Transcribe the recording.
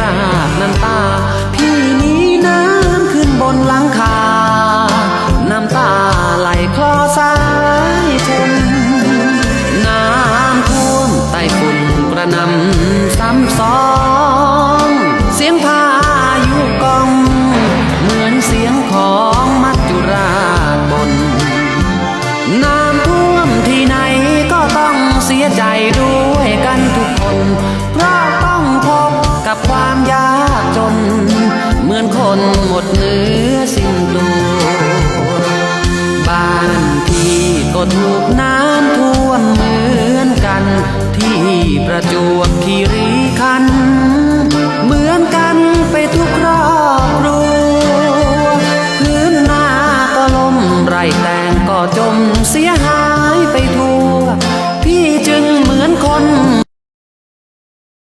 รากน้ำตา พี่นี้น้ำขึ้นบนหลังคา น้ำตาไหลคลอสายชนน้ำท่วมใต้ฝุ่นกระนำซ้ำซ้อน เสียงพายุกองเหมือนเสียงของมัจจุราชบน น้ำท่วมที่ไหนก็ต้องเสียใจด้วยกันทุกคนเพราะ ก็ถูกน้ำท่วมเหมือนกัน ที่ประจวบคีรีขันเหมือนกันไปทุกครอบครัวพื้นนาก็ล้มไรแตงก็จมเสียหาย